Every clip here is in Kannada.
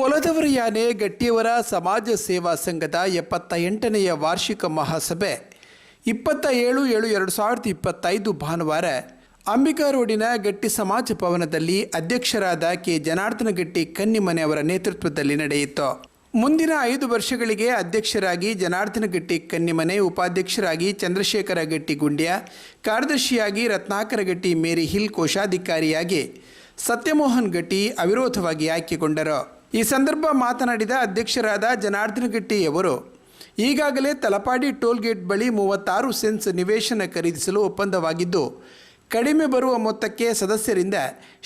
ಪೊಲದವರ ಯಾನೆ ಗಟ್ಟಿಯವರ ಸಮಾಜ ಸೇವಾ ಸಂಘದ ಎಪ್ಪತ್ತ ಎಂಟನೆಯ ವಾರ್ಷಿಕ ಮಹಾಸಭೆ. ಇಪ್ಪತ್ತ ಏಳು ಏಳು ಎರಡು ಸಾವಿರದ ಇಪ್ಪತ್ತೈದು ಭಾನುವಾರ ಅಂಬಿಕಾ ರೋಡಿನ ಗಟ್ಟಿ ಸಮಾಜ ಭವನದಲ್ಲಿ ಅಧ್ಯಕ್ಷರಾದ ಕೆ. ಜನಾರ್ದನ ಗಟ್ಟಿ ಕನ್ನಿಮನೆ ಅವರ ನೇತೃತ್ವದಲ್ಲಿ ನಡೆಯಿತು. ಮುಂದಿನ ಐದು ವರ್ಷಗಳಿಗೆ ಅಧ್ಯಕ್ಷರಾಗಿ ಜನಾರ್ದನ ಗಟ್ಟಿ ಕನ್ನಿಮನೆ, ಉಪಾಧ್ಯಕ್ಷರಾಗಿ ಚಂದ್ರಶೇಖರ ಗಟ್ಟಿ ಗುಂಡ್ಯ, ಕಾರ್ಯದರ್ಶಿಯಾಗಿ ರತ್ನಾಕರ ಗಟ್ಟಿ ಮೇರಿ ಹಿಲ್ ಕೋಶಾಧಿಕಾರಿಯಾಗಿ ಸತ್ಯಮೋಹನ್ ಗಟ್ಟಿ ಅವಿರೋಧವಾಗಿ ಆಯ್ಕೆಗೊಂಡರು. ಈ ಸಂದರ್ಭ ಮಾತನಾಡಿದ ಅಧ್ಯಕ್ಷರಾದ ಜನಾರ್ದನ ಗಟ್ಟಿಯವರು, ಈಗಾಗಲೇ ತಲಪಾಡಿ ಟೋಲ್ ಗೇಟ್ ಬಳಿ ಮೂವತ್ತಾರು ಸೆನ್ಸ್ ನಿವೇಶನ ಖರೀದಿಸಲು ಒಪ್ಪಂದವಾಗಿದ್ದು, ಕಡಿಮೆ ಬರುವ ಮೊತ್ತಕ್ಕೆ ಸದಸ್ಯರಿಂದ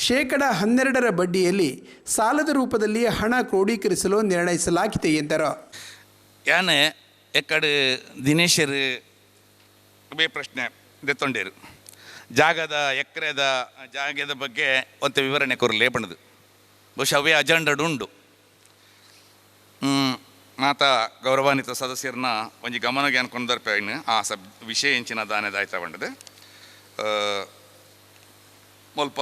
ಶೇಕಡ ಹನ್ನೆರಡರ ಬಡ್ಡಿಯಲ್ಲಿ ಸಾಲದ ರೂಪದಲ್ಲಿ ಹಣ ಕ್ರೋಢೀಕರಿಸಲು ನಿರ್ಣಯಿಸಲಾಗಿದೆ ಎಂದರು. ಯಾನೆ ಎಕ್ಕಡೆ ದಿನೇಶರು ಬೇ ಪ್ರಶ್ನೆ ದೆತ್ತೊಂಡೇರು ಜಾಗದ ಎಕರೆದ, ಜಾಗದ ಬಗ್ಗೆ ಒಂದು ವಿವರಣೆ ಕೊರಲೇ ಬಣ್ಣದು. ಬಹುಶಃ ಅವೇ ಅಜೆಂಡಡ್ ಉಂಡು ಮಾತ ಗೌರವಾನ್ವಿತ ಸದಸ್ಯರನ್ನ ಒಂಜಿ ಗಮನಗೆ ಅನ್ಕೊಂಡರ್ಪೇನು ಆ ಸಬ್, ವಿಷಯ ಎಂಚಿನ ದಾನೆ ಆಯ್ತಾ ಬಂಡದೆ ಸ್ವಲ್ಪ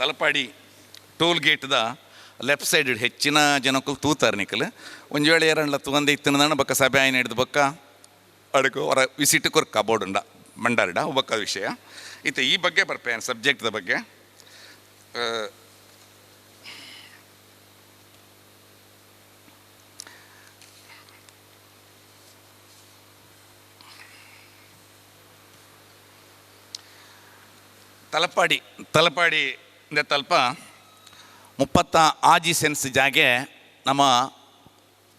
ತಲಪಾಡಿ ಟೋಲ್ ಗೇಟ್ದ ಲೆಫ್ಟ್ ಸೈಡ್ ಹೆಚ್ಚಿನ ಜನಕ್ಕೂ ತೂತಾರೆ ನಿಕಲ್. ಒಂದು ವೇಳೆ ಏರಣ್ಣ ತೂಂದೆ ಇತ್ತಿನ ಬಕ್ಕ ಸಭೆ ಆಯ್ನ ಹಿಡ್ದು ಬಕ್ಕ ಅಡಕು ಹೊರ ವಿಸಿಟ್ ಕೊರ್ ಕಬೋರ್ಡ್ ಉಂಡ ಮಂಡಾರಿಡ ಒಬ್ಬಕ್ಕ ವಿಷಯ. ಇತ್ತು ಈ ಬಗ್ಗೆ ಬರ್ಪೇನು ಸಬ್ಜೆಕ್ಟ್ದ ಬಗ್ಗೆ. ತಲಪಾಡಿ ತಲಪಾಡಿ ಇಂದ ತಲ್ಪ ಮುಪ್ಪತ್ತ ಆಜಿ ಸೆನ್ಸ್ ಜಾಗೆ ನಮ್ಮ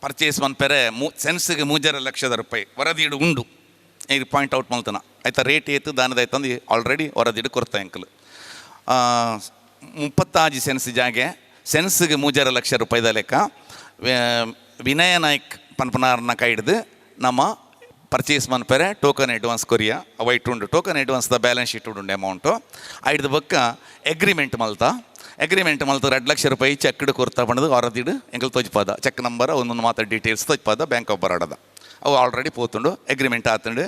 ಪರ್ಚೇಸ್ ಮನ್ಪೆರೆ ಮೂ, ಸೆನ್ಸ್ಗೆ ಮೂಜರ ಲಕ್ಷದ ರೂಪಾಯಿ ವರದಿಡು ಉಂಡು. ಈಗ ಪಾಯಿಂಟ್ ಔಟ್ ಮಲ್ತನ. ಆಯ್ತಾ ರೇಟ್ ಏತು, ದಾನದ ಆಯ್ತಂದು ಆಲ್ರೆಡಿ ವರದಿಡು ಕೊರ್ತಾ ಅಂಕಲ್. ಮುಪ್ಪತ್ತಾಜಿ ಸೆನ್ಸ್ ಜಾಗೆ ಸೆನ್ಸ್ಗೆ ಮೂಜರ ಲಕ್ಷ ರೂಪಾಯಿದ ಲೆಕ್ಕ ವಿನಯ ನಾಯ್ಕ್ ಪನ್ಪನಾರನ್ನ ಕೈ ಹಿಡಿದು ನಮ್ಮ ಪರ್ಚೇಸ್ ಮನ್ಪೆರೆ ಟೋಕನ್ ಅಡ್ವಾನ್ಸ್ ಕೊರಿಯಾ ವೈಟ್ ಉಂಡು ಟೋಕನ್ ಅಡ್ವಾನ್ಸ್ ದ ಬ್ಯಾಲೆನ್ಸ್ ಶೀಟ್ ಉಂಡು ಅಮೌಂಟು ಐಡ್ದು ಬೊಕ್ಕ ಅಗ್ರಿಮೆಂಟ್ ಮಲ್ತ. ಅಗ್ರಿಮೆಂಟ್ ಮಲ್ತ ಎರಡು ಲಕ್ಷ ರೂಪಾಯಿ ಚೆಕ್ ಕೊರ್ತಾ ಬಂದದು ಹೊರದಿಡು ಎಂಕಲ್ ತೋಜ್ಪಾದ. ಚೆಕ್ ನಂಬರ್ ಒಂದೊಂದು ಮಾತ್ರ ಡೀಟೇಲ್ಸ್ ತೋಜ್ಪಾದ ಬ್ಯಾಂಕ್ ಆಫ್ ಬರೋಡದ ಅವು ಆಲ್ರೆಡಿ ಪೋತುಂಡು ಅಗ್ರಿಮೆಂಟ್ ಆತುಂಡು.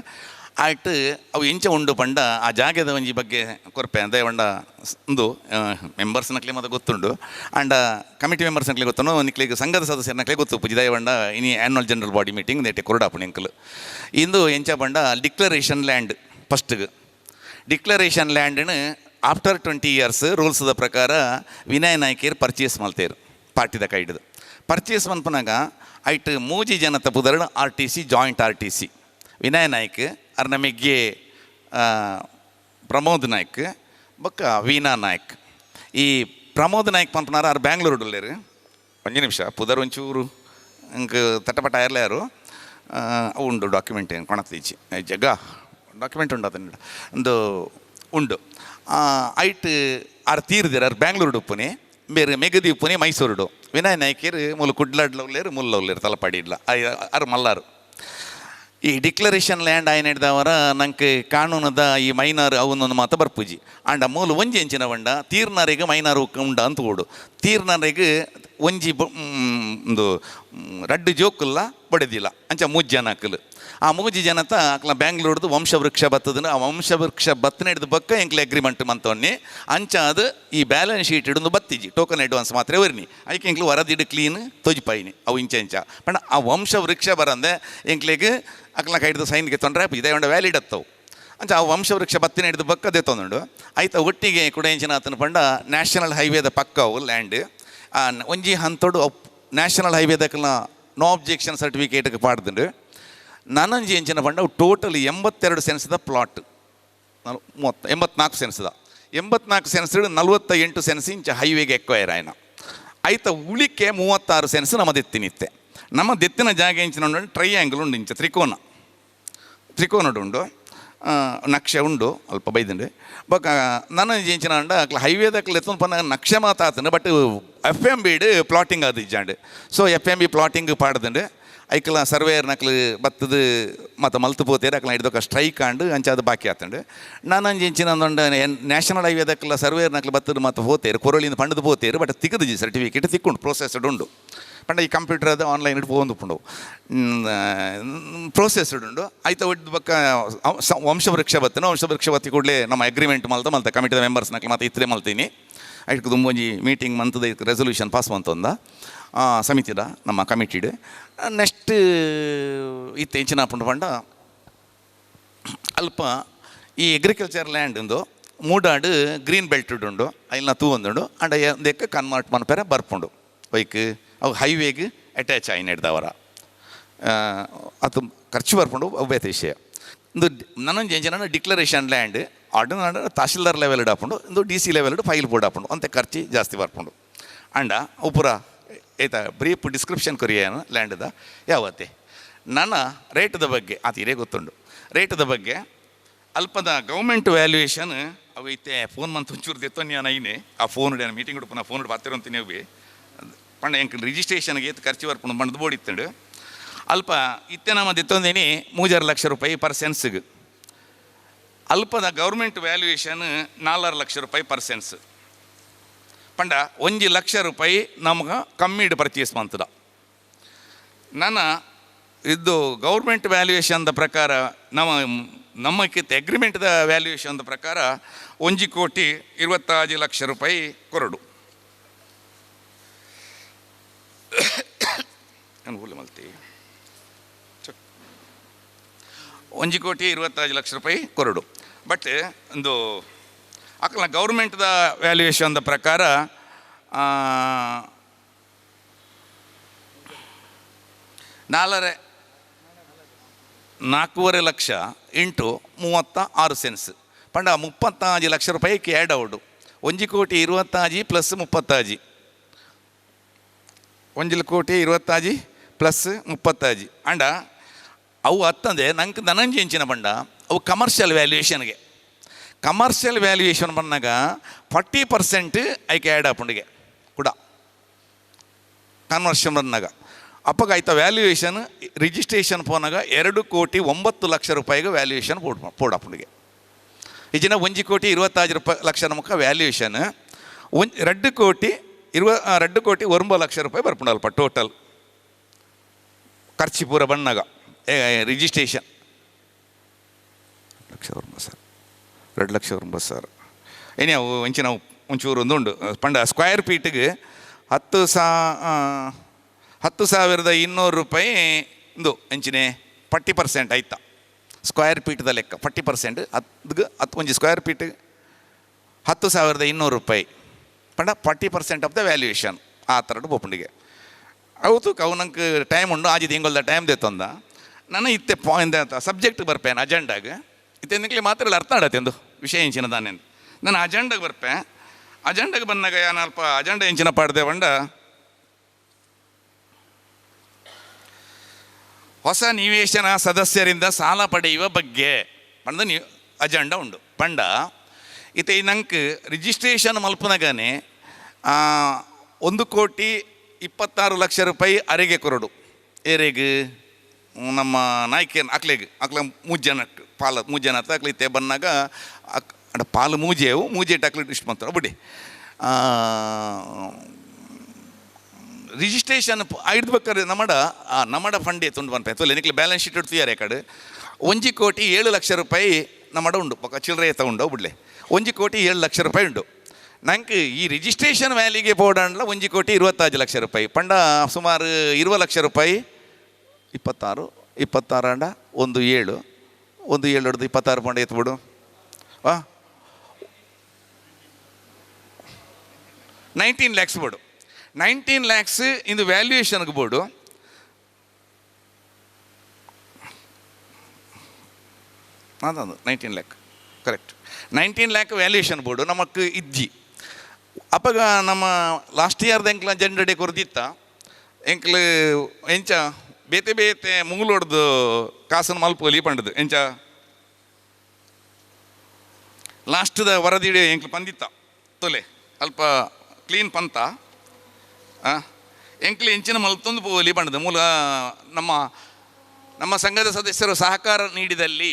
ಆಯ್ತು, ಅವು ಇಂಚ ಉಂಡು ಪಂಡ, ಆ ಜಾಗದ ಒಂಜಿ ಬಗ್ಗೆ ಕೊರ್ಪೆ. ಅಂದ ಒಂಡ ಒಂದು ಮೆಂಬರ್ಸ್ ನಕ್ಲೆ ಮತ್ತೆ ಗೊತ್ತುಂಡು. ಆಂಡ ಕಮಿಟಿ ಮೆಂಬರ್ಸ್ ನಕ್ಲೆ ಗೊತ್ತುಂಡು. ನಿಕ್ಲಿಗೆ ಸಂಘದ ಸದಸ್ಯರ ನಕ್ಲೆ ಗೊತ್ತು. ಪುಜಿದಾಯ ಬಂಡ ಇನಿ ಆ್ಯನ್ವಲ್ ಜನರಲ್ ಬಾಡಿ ಮೀಟಿಂಗ್ ನೆಟ್ಟೆ ಕೊರಡಾಪುಣಿ ಅಂಕಲ್ ಇಂದು ಎಂಚ ಬಂಡ ಡಿಕ್ಲರೇಷನ್ ಲ್ಯಾಂಡ್ ಫಸ್ಟ್ಗೆ ಡಿಕ್ಲರೇಷನ್ ಲ್ಯಾಂಡ್ನ ಆಫ್ಟರ್ ಟ್ವೆಂಟಿ ಇಯರ್ಸ್ ರೂಲ್ಸ್ದ ಪ್ರಕಾರ ವಿನಯ್ ನಾಯ್ಕೇರು ಪರ್ಚೇಸ್ ಮಾಡ್ತೇರು ಪಾರ್ಟಿದ ಕೈಡ್ದು. ಪರ್ಚೇಸ್ ಮನ್ಪನಾಗ ಐಟ್ ಮೂಜಿ ಜನತ ತಪ್ಪುದರಡು R T C joint R T C Vinay Naik ಅರ್ ನಮಗೆ ಪ್ರಮೋದ್ ನಾಯ್ಕ್, ಬೊಕ್ಕ ವೀಣಾ ನಾಯ್ಕ್. ಈ ಪ್ರಮೋದ್ ನಾಯ್ಕ್ ಪಂಪನಾರ ಅವ್ರು ಬ್ಯಾಂಗ್ಳೂರು ಉಳ್ಳೇರು ಒಂಜು ನಿಮಿಷ, ಪುದರ್ ಒಂಚೂರು ತಟ್ಟಪಟ ಇರಲಾರು ಅವು ಉಂಡು ಡಾಕ್ಯುಮೆಂಟ್ ಏನು ಕೊಣತೀಚಿ ಜಗ ಡಾಕ್ಯುಮೆಂಟ್ ಉಂಡು ಅದನ್ನ ಒಂದು ಉಂಡು. ಐಟ್ ಆರು ತೀರ್ದಿರ ಅವ್ರು ಬ್ಯಾಂಗ್ಳೂರು ಉಪ್ಪುನಿ, ಬೇರೆ ಮೆಗದಿ ಉಪ್ಪುನಿ ಮೈಸೂರುಡು. ವಿನಯ್ ನಾಯ್ಕೇರು ಮುಲ್ ಕುಡ್ಲಾಡ್ಲ ಉಳ್ಳೇರು ಮುಲ್ಲ ಉಳ್ಳೇರು ತಲಪಾಡಿ ಇಡ್ಲ. ಆರು ಮಲ್ಲಾರು. ಈ ಡಿಕ್ಲರೇಷನ್ ಲ್ಯಾಂಡ್ ಆಯ್ನ ಹಿಡ್ದವರ ನಂಗೆ ಕಾನೂನದ ಈ ಮೈನಾರ್ ಅವನೊಂದು ಮಾತ ಬರ್ಪುಜಿ. ಆಂಡ ಮೂಲ ಒಂಜಿ ಎಂಚಿನ ಬಂಡ ತೀರ್ನಾರಿಗೆ ಮೈನಾರ್ ಉಂಡ ಅಂತ ಓಡು. ತೀರ್ನರಿಗೆ ಒಂಜಿ ಒಂದು ರಡ್ಡು ಜೋಕುಲ್ಲ ಪಡೆದಿಲ್ಲ ಅಂಚ ಮೂಜ್ ಜನ ಹಾಕಲು ಆ ಮೂಜಿ ಜನತ ಅಕ್ಲ ಬ್ಯಾಂಗ್ಳೂರ್ದು ವಂಶವೃಕ್ಷ ಬತ್ತದನ ಆ ವಂಶವೃಕ್ಷ ಬತ್ತನ ಹಿಡಿದು ಬಕ್ಕ ಎಂಕ್ಲೆ ಅಗ್ರಿಮೆಂಟ್ ಮಂತವನ್ನಿ ಅಂಚ ಅದು ಈ ಬ್ಯಾಲೆನ್ಸ್ ಶೀಟ್ ಹಿಡಿದು ಬತ್ತಿಜಿ ಟೋಕನ್ ಅಡ್ವಾನ್ಸ್ ಮಾತ್ರ ವರ್ನಿ ಐಕೆ ಎಂಕ್ಲು ವರದಿಡು ಕ್ಲೀನ್ ತೊಜಿಪಾಯಿನಿ. ಅವು ಇಂಚ ಇಂಚ. ಪಂಡ ಆ ವಂಶವೃಕ್ಷ ಬರಂದೆ ಎಂಕ್ಲೆಗೆ ಅಕ್ಲ ಕೈಡ್ದು ಸೈನ್ಗೆ ತೊಂದರೆ ಇದೇ ಒಂದು ವ್ಯಾಲಿಡ್ ಹತ್ತವು ಅಂಚ ಆ ವಂಶವೃಕ್ಷ ಬತ್ತಿನ ಹಿಡಿದು ಬಕ್ಕ ಅದೇ ತೊಂದುಂಡು ಆಯ್ತಾ ಒಟ್ಟಿಗೆ ಕೂಡ ಎಂಚಿನ ಆತನ ಪಂಡ ನ್ಯಾಷನಲ್ ಹೈವೇದ ಪಕ್ಕ ಅವು ಲ್ಯಾಂಡ್ ಒಂಜಿ ಹಂತೋಡು ನ್ಯಾಷನಲ್ ಹೈವೇದಕ್ಕೆಲ್ಲ ನೋ ಅಬ್ಜೆಕ್ಷನ್ ಸರ್ಟಿಫಿಕೇಟ್ಗೆ ಪಾಡ್ದುಂಡು ನಾನೊಂಜಿ ಎಂಚಿನ ಪಂಡ ಟೋಟಲ್ ಎಂಬತ್ತೆರಡು ಸೆನ್ಸ್ದ ಪ್ಲಾಟ್ ಮೂವತ್ತ ಎಂಬತ್ನಾಲ್ಕು ಸೆನ್ಸ್ದ ಎಂಬತ್ನಾಲ್ಕು ಸೆನ್ಸ್ ನಲ್ವತ್ತ ಎಂಟು ಸೆನ್ಸ್ ಇಂಚ ಹೈವೇಗೆ ಎಕ್ವೈರ್ ಆಯ್ನ. ಆಯ್ತ ಉಳಿಕೆ ಮೂವತ್ತಾರು ಸೆನ್ಸ್ ನಮ್ಮ ದೆತ್ತಿನಿತ್ತೆ ನಮ್ಮ ದೆತ್ತಿನ ಜಾಗ ಇಂಚಿನ ಟ್ರೈಯಾಂಗಲ್ ಉಂಡು ಇಂಚ ತ್ರಿಕೋನ. ತ್ರಿಕೋನಡು ಉಂಡು ಆ, ನಕ್ಷೆ ಉಂಡು, ಅಲ್ಪ ಬೈದಂಡು ಬೊಕ ನಾನು ಇಂಚಿನ ಅಂಡ ಅಕ್ಲ ಹೈವೇದಕ್ಲ ಎತ್ತೊಂದು ಪನ್ನ ನಕ್ಷೆ ಮಾತಾತಂಡು ಬಟ್ ಎಫ್ ಎಂ ಬಿಡ್ ಪ್ಲಾಟಿಂಗ್ ಅದು ಇಜ್ಜಾಂಡು. So F M B plotting ಪಾಡ್ದಂಡು ಐಕ್ಲ ಸರ್ವೇಯರ್ ನಕ್ಲು ಬತ್ತದು ಮತ್ತು ಮಲ್ತು ಪೋತೇರು ಅಕ್ಲ ಹಿಡಿದೊಕ್ಕ ಸ್ಟ್ರೈಕ್ ಆಂಡು ಅಂಚ ಅದು ಬಾಕಿ ಆತಂಡು ನಾನು ಅಂಜಿ ಇಂಚಿನ ಒಂದೊಂದು ನ್ಯಾಷನಲ್ ಹೈವೇದಕ್ಲ ಸರ್ವೇಯರ್ ನಕ್ಲು ಬತ್ತದು ಮತ್ತು ಹೋತೇರು, ಕೊರಳಿಂದ ಪಂಡದು ಪೋತೇರು ಬಟ್ ತಿಕ್ಕದು ಸರ್ಟಿಫಿಕೇಟ್ ತಿಕ್ಕೊಂಡು ಪ್ರೊಸೆಸ್ಡ್ ಉಂಡು. ಪಂಡ ಈ ಕಂಪ್ಯೂಟರ್ ಅದು ಆನ್ಲೈನ್ ಇಟ್ಟು ಪುಂಡು ಪ್ರೋಸೆಸ್ಡ್ ಉಂಡು. ಐತ ಒಟ್ ಬಕ್ಕ ವಂಶವೃಕ್ಷ ಬತ್ತಿನ ವಂಶವೃಕ್ಷ ಬತ್ತಿ ಕೂಡಲೇ ನಮ್ಮ ಅಗ್ರಿಮೆಂಟ್ ಮಲ್ತ ಮಲ್ತ ಕಮಿಟಿದ ಮೆಂಬರ್ಸ್ ನಕ್ಲು ಮತ್ತೆ ಇತ್ತರೆ ಮಲ್ತೀನಿ. ಐಟ್ಕು ತುಂಬೊಂಜಿ ಮೀಟಿಂಗ್ ಮಂತದ ರೆಸೊಲ್ಯೂಷನ್ ಪಾಸ್ ಮಂತೊಂದ ಸಮಿತಿದ ನಮ್ಮ ಕಮಿಟಿಡ್ ನೆಕ್ಸ್ಟ್ ಇತ್ತೆ ಇಂಚಿನ ಪುಂಡು ಪಂಡ. ಅಲ್ಪ ಈ ಅಗ್ರಿಕಲ್ಚರ್ ಲ್ಯಾಂಡ್ ಉಂದು ಮೂಡಾಡು ಗ್ರೀನ್ ಬೆಲ್ಟ್ ಉಂಡು. ಅಲ್ಲಿನ ತೂ ಒಂದುಂಡು ಅಂಡ ಎಂದಕ್ಕೆ ಕನ್ವರ್ಟ್ ಮನ್ಪೆರೆ ಬರ್ಪುಂಡು. ಬೈಕ್ ಅವು ಹೈವೇಗೆ ಅಟ್ಯಾಚ್ ಆಯ್ನ ಹಿಡ್ದವರ ಅದು ಖರ್ಚು ಬರ್ಪುಂಡು ಒಬ್ಬೇತ ವಿಷಯ. ಇಂದು ನನ್ನೊಂದು ಎಂಜಿನ ಡಿಕ್ಲರೇಷನ್ ಲ್ಯಾಂಡ್ ಆರ್ಡರ್ ನಾನು ತಹಶೀಲ್ದಾರ್ ಲೆವೆಲ್ ಇಡಾಪುಂಡು ಇಂದು D C level file board ಹಾಕೊಂಡು ಅಂತ ಖರ್ಚು ಜಾಸ್ತಿ ಬರ್ಪುಂಡು ಅಂಡ ಉಪುರ ಏತ ಬ್ರೀಫ್ ಡಿಸ್ಕ್ರಿಪ್ಷನ್ ಕೊರಿಯೇನು ಲ್ಯಾಂಡ್ದ ಯಾವತ್ತೆ. ನನ್ನ ರೇಟ್ದ ಬಗ್ಗೆ ಆ ತೀರೇ ಗೊತ್ತುಂಡು. ರೇಟ್ದ ಬಗ್ಗೆ ಅಲ್ಪದ ಗೌರ್ಮೆಂಟ್ ವ್ಯಾಲ್ಯೂಯೇಷನ್ ಅವೈತೆ ಫೋನ್ ಮಂತ್ ಒಂಚೂರು ತೆತ್ತೊನ್ನಿ ನಾನು ಐನೆ ಆ ಫೋನ್ ಮೀಟಿಂಗ್ ಉಡುಪು ನಾ ಫೋನ್ ಬರ್ತಿರೋಂತೀನಿ ಅವು ಪಂಡ ಎಂಕ್ ರಿಜಿಸ್ಟ್ರೇಷನ್ಗೆ ಖರ್ಚು ಬರ್ಪುಂಡು ಬೋಡಿ ಇತ್ತು ಅಲ್ಪ ಇತ್ತೆ ನಮ್ಮ ದಿತ್ತೊಂದೇನಿ ಮೂಜಾರು ಲಕ್ಷ ರೂಪಾಯಿ ಪರ್ ಸೆನ್ಸ್ಗೆ ಅಲ್ಪದ ಗೌರ್ಮೆಂಟ್ ವ್ಯಾಲ್ಯೂಯೇಷನ್ ನಾಲ್ಕು ಲಕ್ಷ ರೂಪಾಯಿ ಪರ್ ಸೆನ್ಸ್ ಪಂಡ ಒಂಜಿ ಲಕ್ಷ ರೂಪಾಯಿ ನಮ್ಗೆ ಕಮ್ಮಿಡ್ ಪರ್ಚೇಸ್ ಮಂತದ. ನನ್ನ ಇದು ಗೌರ್ಮೆಂಟ್ ವ್ಯಾಲ್ಯೂಯೇಷನ್ದ ಪ್ರಕಾರ ನಮ್ಮ ನಮ್ಮಕ್ಕಿಂತ ಅಗ್ರಿಮೆಂಟ್ದ ವ್ಯಾಲ್ಯೂಯೇಷನ್ದ ಪ್ರಕಾರ ಒಂಜಿ ಕೋಟಿ ಇರುವತ್ತಾರು ಲಕ್ಷ ರೂಪಾಯಿ ಕೊರಡು. ಅನುಕೂಲ ಮಲ್ತಿ. ಚಕ್. ಒಂಜಿ ಕೋಟಿ ಇರುವತ್ತೈದು ಲಕ್ಷ ರೂಪಾಯಿ ಕೊರಡು. ಬಟ್ ಒಂದು ಅಕಲ ಗೌರ್ಮೆಂಟ್ದ ವ್ಯಾಲ್ಯೂಯೇಷನ್ದ ಪ್ರಕಾರ ಆ, ನಾಲ್ಕರೆ ನಾಲ್ಕೂವರೆ ಲಕ್ಷ ಇಂಟು ಮೂವತ್ತ ಆರು ಸೆನ್ಸ್. ಪಂಡ ಮುಪ್ಪತ್ತಾಜಿ ಲಕ್ಷ ರೂಪಾಯಿ ಕ್ಯಾಡ್ ಔಡು ಒಂಜಿ ಕೋಟಿ ಇರುವತ್ತಾಜಿ ಪ್ಲಸ್ ಮುಪ್ಪತ್ತಾಜಿ. ಒಂಜಿಲ್ ಕೋಟಿ ಇರುವತ್ತಾಜಿ ಪ್ಲಸ್ ಮುಪ್ಪತ್ತಾಜಿ. ಅಂಡ, ಅವು ಹತ್ತಂದೆ ನಂಗೆ ನನಂಜಿ ಹೆಂಚಿನ ಬಂಡ, ಅವು ಕಮರ್ಷಿಯಲ್ ವ್ಯಾಲ್ಯೂಯೇಷನ್ಗೆ ಕಮರ್ಷಿಯಲ್ ವ್ಯಾಲ್ಯೂಯೇಷನ್ ಬಂದಾಗ ಫಾರ್ಟಿ ಪರ್ಸೆಂಟ್ ಐಕೆ ಆ್ಯಡ್ ಅಪ್ಪುಂಡಿಗೆ ಕೂಡ. ಕನ್ವರ್ಷನ್ ಬಂದಾಗ. ಅಪ್ಪಗ ಆಯ್ತ ವ್ಯಾಲ್ಯೂಯೇಷನ್ ರಿಜಿಸ್ಟ್ರೇಷನ್ ಪೋನಾಗ ಎರಡು ಕೋಟಿ ಒಂಬತ್ತು ಲಕ್ಷ ರೂಪಾಯಿಗೆ ವ್ಯಾಲ್ಯೂಯೇಷನ್ ಪೋಡ್ ಪೋಡಪ್ಪುಂಡಿಗೆ ಈಜಿನ ಒಂಜಿ ಕೋಟಿ ಇರುವತ್ತಾರು ರೂಪಾಯಿ ಲಕ್ಷ ಮುಖ ವ್ಯಾಲ್ಯೂಯೇಷನ್ ಒಂದ್ ಎರಡು ಕೋಟಿ ఇరవై రెండు కోటి ఒరుంబో లక్ష రూపాయి పరపుండాలప్ప టోటల్ ఖర్చు పూర బన్నగా ರಿಜಿಸ್ಟ್ರೇಷನ್ ಲಕ್ಷ ಒಂಬತ್ತು ಸಾವಿರ. ಎರಡು ಲಕ್ಷ ಒಂಬತ್ತು ಸಾವಿರ. ಏನೇ ಅವು ಹೆಂಚಿ ನಾವು ಒಂಚೂರು ಒಂದು ಉಂಡು ಪಂಡ ಸ್ಕ್ವಯರ್ ಫೀಟಿಗೆ ಹತ್ತು ಸಾ ಹತ್ತು ಸಾವಿರದ ಇನ್ನೂರು ರೂಪಾಯಿ ಇಂದು ಹೆಂಚಿನೇ ಫರ್ಟಿ ಪರ್ಸೆಂಟ್ ಆಯ್ತಾ ಸ್ಕ್ವಯರ್ ಫೀಟ್ದ ಲೆಕ್ಕ, ಫರ್ಟಿ ಪರ್ಸೆಂಟ್. ಹತ್ಗೆ ಹತ್ತು, ಒಂಜಿ ಸ್ಕ್ವಯರ್ ಫೀಟ್ ಹತ್ತು ಸಾವಿರದ ಇನ್ನೂರು ರೂಪಾಯಿ. ಪಂಡ forty percent of the valuation ಆ ಥರದ್ದು ಬೋಪುಂಡಿಗೆ. ಹೌದು ಅವು ನಂಗೆ ಟೈಮ್ ಉಂಡು ಆಜಿ ಹಿಂಗೊಲ್ದ ಟೈಮ್ ದೇತಂದ ನಾನು ಇತ್ತೆ ಪಾಯಿಂಟ್ ಸಬ್ಜೆಕ್ಟ್ ಬರ್ಪೇನೆ ಅಜೆಂಡಾಗ ಇತ್ತೆ ಮಾತ್ರ ಅರ್ಥ ಆಡತ್ತೆ ಎಂದು, ವಿಷಯ ಹೆಂಚಿನ ನಾನು ಅಜೆಂಡಾಗ ಬರ್ಪೆ. ಅಜೆಂಡಾಗ ಬಂದಾಗ ನಾನು ಅಲ್ಪ ಅಜೆಂಡ ಹೆಂಚಿನ ಪಾಡ್ದೆ ಬಂಡ ಹೊಸ ನಿವೇಶನ ಸದಸ್ಯರಿಂದ ಸಾಲ ಪಡೆಯುವ ಬಗ್ಗೆ. ಪಂಡ ನೀವು ಅಜೆಂಡ ಉಂಡು. ಪಂಡ ಇತ್ತೆ ನಂಗೆ ರಿಜಿಸ್ಟ್ರೇಷನ್ ಮಲ್ಪನಗಾನೆ ಒಂದು ಕೋಟಿ ಇಪ್ಪತ್ತಾರು ಲಕ್ಷ ರೂಪಾಯಿ ಅರೆಗೆ ಕೊರಡು. ಏರೆಗೆ, ನಮ್ಮ ನಾಯ್ಕೇನು ಅಕ್ಲೆಗ್, ಅಕ್ಲ ಮೂಜನ ಪಾಲ ಮೂಜನ ಅಂತ ಅಕ್ಲ ಇತ್ತೆ ಬಂದಾಗ, ಅಕ್, ಅಡ ಪಾಲು ಮೂಜೆವು ಮೂಜೆ ಅಕ್ಲೆ ಇಷ್ಟು ಮಾತ್ರ ಬಿಡಿ. ರಿಜಿಸ್ಟ್ರೇಷನ್ ಐದು ಬೇಕಾದ್ರೆ ನಮ್ಮಡ ನಮ್ಮಡ ಫಂಡ್ ತುಂಡು ಬಂದ ಪೈತು ನಿಕ್ಲೆ ಬ್ಯಾಲೆನ್ಸ್ ಶೀಟ್ ಇಡ್ತೀಯಾರೆ ಕಡೆ. ಒಂಜಿ ಕೋಟಿ ಏಳು ಲಕ್ಷ ರೂಪಾಯಿ ನಮ್ಮಡ ಉಂಡು ಪಕ್ಕ ಚಿಲ್ಲರೆ ಉಂಡು ಬಿಡ್ಲೆ ಒಂಜಿ ಕೋಟಿ ಏಳು ಲಕ್ಷ ರೂಪಾಯಿ ಉಂಡು. ನಂಗೆ ಈ ರಿಜಿಸ್ಟ್ರೇಷನ್ ವ್ಯಾಲಿಗೆ ಬೋರ್ಡಂಡ್ಲ ಒಂಜಿ ಕೋಟಿ ಇರುವತ್ತಾರು ಲಕ್ಷ ರೂಪಾಯಿ. ಪಂಡ ಸುಮಾರು ಇರುವ ಲಕ್ಷ ರೂಪಾಯಿ, ಇಪ್ಪತ್ತಾರು ಇಪ್ಪತ್ತಾರು ಅಂಡ, ಒಂದು ಏಳು. ಒಂದು ಏಳು ಹಿಡ್ದು ಇಪ್ಪತ್ತಾರು ಪಂಡ ಎತ್ಬಿಡು ವಾ nineteen lakhs board nineteen lakhs ಇಂದು ವ್ಯಾಲ್ಯೂಯೇಷನ್ಗೆ board ಅದಂದು nineteen lakh correct nineteen lakh valuation board ನಮಕ್ ಇಜ್ಜಿ ಅಪ್ಪಗ ನಮ್ಮ ಲಾಸ್ಟ್ ಇಯರ್ದ ಎಂಕ್ಲ ಜೆಂಡರ್ ಡೇ ಕೊರ್ದಿತ್ತ, ಎಂಕ್ಲು ಎಂಚ ಬೇತೆ ಬೇತೆ ಮುಂಗ್ಲೋಡ್ದು ಕಾಸನ್ ಮಲ್ಪೋಲಿ ಪಂಡದು, ಎಂಚ ಲಾಸ್ಟ್ದ ವರದಿ ಎಂಕ್ಲು ಪಂದಿತ್ತ, ತೊಲೆ, ಅಲ್ಪ ಕ್ಲೀನ್ ಪಂತ ಎಂಕ್ಲು ಎಂಚಿನ ಮಲ್ತೊಂದು ಪೋಲಿ ಪಂಡದು, ಮೂಲ ನಮ್ಮ ನಮ್ಮ ಸಂಘದ ಸದಸ್ಯರು ಸಹಕಾರ ನೀಡಿದಲ್ಲಿ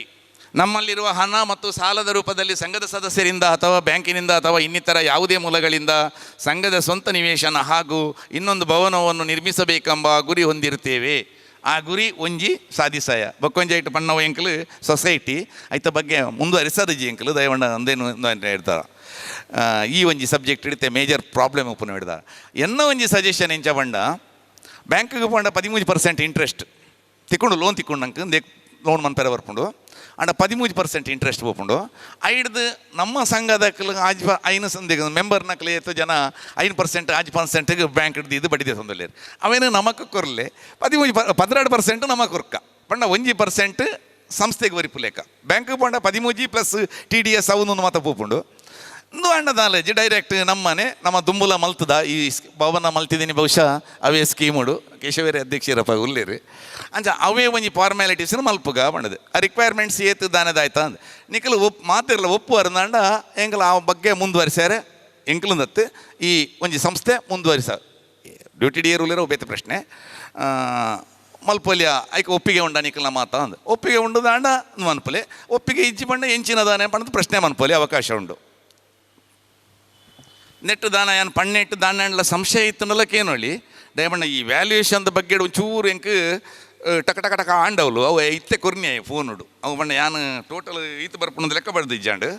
ನಮ್ಮಲ್ಲಿರುವ ಹಣ ಮತ್ತು ಸಾಲದ ರೂಪದಲ್ಲಿ ಸಂಘದ ಸದಸ್ಯರಿಂದ ಅಥವಾ ಬ್ಯಾಂಕಿನಿಂದ ಅಥವಾ ಇನ್ನಿತರ ಯಾವುದೇ ಮೂಲಗಳಿಂದ ಸಂಘದ ಸ್ವಂತ ನಿವೇಶನ ಹಾಗೂ ಇನ್ನೊಂದು ಭವನವನ್ನು ನಿರ್ಮಿಸಬೇಕೆಂಬ ಗುರಿ ಹೊಂದಿರುತ್ತೇವೆ. ಆ ಗುರಿ ಒಂಜಿ ಸಾಧಿಸಾಯ. ಬೊಕ್ಕೊಂಜೈಟ್ ಪಣ್ಣವ ಎಂಕಲು ಸೊಸೈಟಿ. ಆಯ್ತ ಬಗ್ಗೆ ಮುಂದುವರಿಸದಜಿ ಎಂಕಲು ದಯವಂಡ ಒಂದೇನು ಹೇಳ್ತಾರ. ಈ ಒಂಜಿ ಸಬ್ಜೆಕ್ಟ್ ಹಿಡಿತೆ ಮೇಜರ್ ಪ್ರಾಬ್ಲಮ್ ಉಪ್ಪು ನೋಡಿದ ಎನ್ನ ಒಂಜಿ ಸಜೆಷನ್ ಎಂಚ ಬಂಡ ಬ್ಯಾಂಕ್ಗೆ ಪಂಡ ಪದಿಮೂರು ಪರ್ಸೆಂಟ್ ಇಂಟ್ರೆಸ್ಟ್. ತಿಕ್ಕೊಂಡು ಲೋನ್ ತಿಕ್ಕೊಂಡು ದೇ ಲೋನ್ ಮನ್ಪೆರ ಬರ್ಪುಂಡು ಅಂಡ ಪದಿಮೂಜಿ ಪರ್ಸೆಂಟ್ ಇಂಟ್ರೆಸ್ಟ್ ಬೋಪುಂಡು ಐಡ್ದು ನಮ್ಮ ಸಂಘದ ಆಜ್ ಐನು ಮೆಂಬರ್ ಮೆಂಬರ್ನ ಏತು ಜನ ಐನು ಪರ್ಸೆಂಟ್ ಆಜ್ ಪರ್ಸೆಂಟ್ಗೆ ಬ್ಯಾಂಕ್ ಹಿಡ್ದು ಇದು ಬಡ್ಡಿದೆ ತಂದಲ್ಲೇರು ಅವೇನು ನಮಕ್ ಕೊರಲೆ ಪದಿಮೂಜಿ ಪದಿನಾಡು ಪರ್ಸೆಂಟ್ ನಮಕ್ ಕೊರ್ಕ ಪಂಡ ಒಂಜಿ ಪರ್ಸೆಂಟ್ ಸಂಸ್ಥೆಗೆ ವರಿಪು ಲೆಕ್ಕ ಬ್ಯಾಂಕ್ ಪಂಡ ಪದಿಮೂಜಿ ಪ್ಲಸ್ ಟಿ ಡಿ ಎಸ್ ಅವನೊಂದು ಮಾತ ಪೋಪುಂಡು ಇಂದು ಅಣ್ಣ ನಾಲೆಜ್ ಡೈರೆಕ್ಟ್ ನಮ್ಮನೆ, ನಮ್ಮ ದುಂಬುಲ ಮಲ್ತದ. ಈ ಭವನ ಮಲ್ತಿದ್ದೀನಿ ಬಹುಶಃ, ಅವೇ ಸ್ಕೀಮುಡು ಕೇಶವೇರಿ ಅಧ್ಯಕ್ಷರಪ್ಪ ಉಲ್ಲೇರಿ ಅಂಚ ಅವೇ ಒಂಜಿ ಫಾರ್ಮ್ಯಾಲಿಟೀಸ್ ಮಲ್ಪುಗ ಬಂಡದು ಆ ರಿಕ್ವೈರ್ಮೆಂಟ್ಸ್ ಏತು ದಾನದಾಯ್ತ ಅಂದ್. ನಿಖಲು ಒಪ್ ಮಾತಿರಲ್ಲ ಒಪ್ಪು ಎಂಕಲ ಆ ಬಗ್ಗೆ ಮುಂದುವರಿಸ್ಯಾರೆ? ಎಂಕಲಂದತ್ತು ಈ ಒಂಜಿ ಸಂಸ್ಥೆ ಮುಂದುವರಿಸ ಡ್ಯೂಟಿ ಡಿ ಉಲ್ಲೇರೋ ಬೇತೆ ಪ್ರಶ್ನೆ. ಮಲ್ಪೊಲಿಯ ಐಕ ಒಪ್ಪಿಗೆ ಉಂಡ ನಿಖಲ್ನ ಮಾತ ಅಂದ್. ಒಪ್ಪಿಗೆ ಉಂಡು ದಾಂಡ ಮನ್ಪೊಲೆ ಒಪ್ಪಿಗೆ ಇಜ್ಜಿ ಬಂಡ ಎಂಚಿನದಾನೆ ಪಂಡ ಪ್ರಶ್ನೆ ಮನ್ಪೊಲಿ ಅವಕಾಶ ಉಂಡು. ನೆಟ್ಟು ದಾನ, ಏನು ಪಣ್ಣೆಟ್ಟು ದಾನ ಎಲ್ಲ ಸಂಶಯ ಇತ್ತನಲ್ಲ ಕೇನೊಳ್ಳಿ ದಯಮಣ್ಣ ಈ ವ್ಯಾಲ್ಯೂಯೇಷನ್ದ ಬಗ್ಗೆ ಒಂಚೂರು ಎಂಕ್ ಟಕ ಟಕ ಟಕ ಆಂಡವಲು. ಅವು ಇತ್ತೆ ಕೊರ್ನಿ ಫೋನುಡು ಅವು ಬಣ್ಣ ಯಾನು ಟೋಟಲ್ ಈತ ಬರ್ಪುಣದ ಲೆಕ್ಕ ಬಡ್ದು ಇಜ್ಜಾಂಡು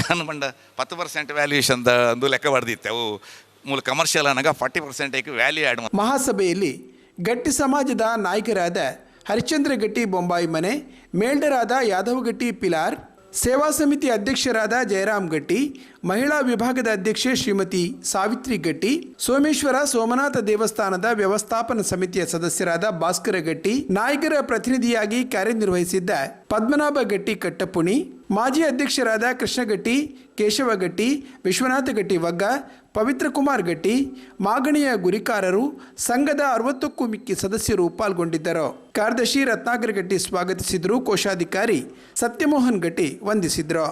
ಯಾನು ಬಂಡ ಪತ್ತು ಪರ್ಸೆಂಟ್ ವ್ಯಾಲ್ಯೂಯೇಷನ್ದ ಅಂದು ಲೆಕ್ಕ ಬಡ್ದಿತ್ತೆ ಅವು ಮೂಲ ಕಮರ್ಷಿಯಲ್ ಅನ್ನಾಗ ಫಾರ್ಟಿ ಪರ್ಸೆಂಟ್ ವ್ಯಾಲ್ಯೂ ಆ್ಯಡ್ ಮಹಾಸಭೆಯಲ್ಲಿ ಗಟ್ಟಿ ಸಮಾಜದ ನಾಯಕರಾದ ಹರಿಶ್ಚಂದ್ರ ಗಟ್ಟಿ ಬೊಂಬಾಯಿ ಮನೆ, ಮೇಲ್ಡರಾದ ಯಾದವ್ ಗಟ್ಟಿ ಪಿಲಾರ್ ಸೇವಾ ಸಮಿತಿ ಅಧ್ಯಕ್ಷರಾದ ಜಯರಾಮ್ ಗಟ್ಟಿ, ಮಹಿಳಾ ವಿಭಾಗದ ಅಧ್ಯಕ್ಷೆ ಶ್ರೀಮತಿ ಸಾವಿತ್ರಿ ಗಟ್ಟಿ, ಸೋಮೇಶ್ವರ ಸೋಮನಾಥ ದೇವಸ್ಥಾನದ ವ್ಯವಸ್ಥಾಪನ ಸಮಿತಿಯ ಸದಸ್ಯರಾದ ಭಾಸ್ಕರ ಗಟ್ಟಿ, ನಾಯಕರ ಪ್ರತಿನಿಧಿಯಾಗಿ ಕಾರ್ಯನಿರ್ವಹಿಸಿದ್ದ ಪದ್ಮನಾಭ ಗಟ್ಟಿ ಕಟ್ಟಪುಣಿ ಮಾಜಿ ಅಧ್ಯಕ್ಷರಾದ ಕೃಷ್ಣಗಟ್ಟಿ ಕೇಶವ ಗಟ್ಟಿ ವಿಶ್ವನಾಥ ಗಟ್ಟಿ ವಗ್ಗ, ಪವಿತ್ರ ಕುಮಾರ್ ಗಟ್ಟಿ, ಮಾಗಣಿಯ ಗುರಿಕಾರರು, ಸಂಘದ ಅರವತ್ತಕ್ಕೂ ಮಿಕ್ಕಿ ಸದಸ್ಯರು ಪಾಲ್ಗೊಂಡಿದ್ದರು. ಕಾರ್ಯದರ್ಶಿ ರತ್ನಾಕರ ಗಟ್ಟಿ ಸ್ವಾಗತಿಸಿದರು ಕೋಶಾಧಿಕಾರಿ ಸತ್ಯಮೋಹನ್ ಗಟ್ಟಿ ವಂದಿಸಿದ್ರು.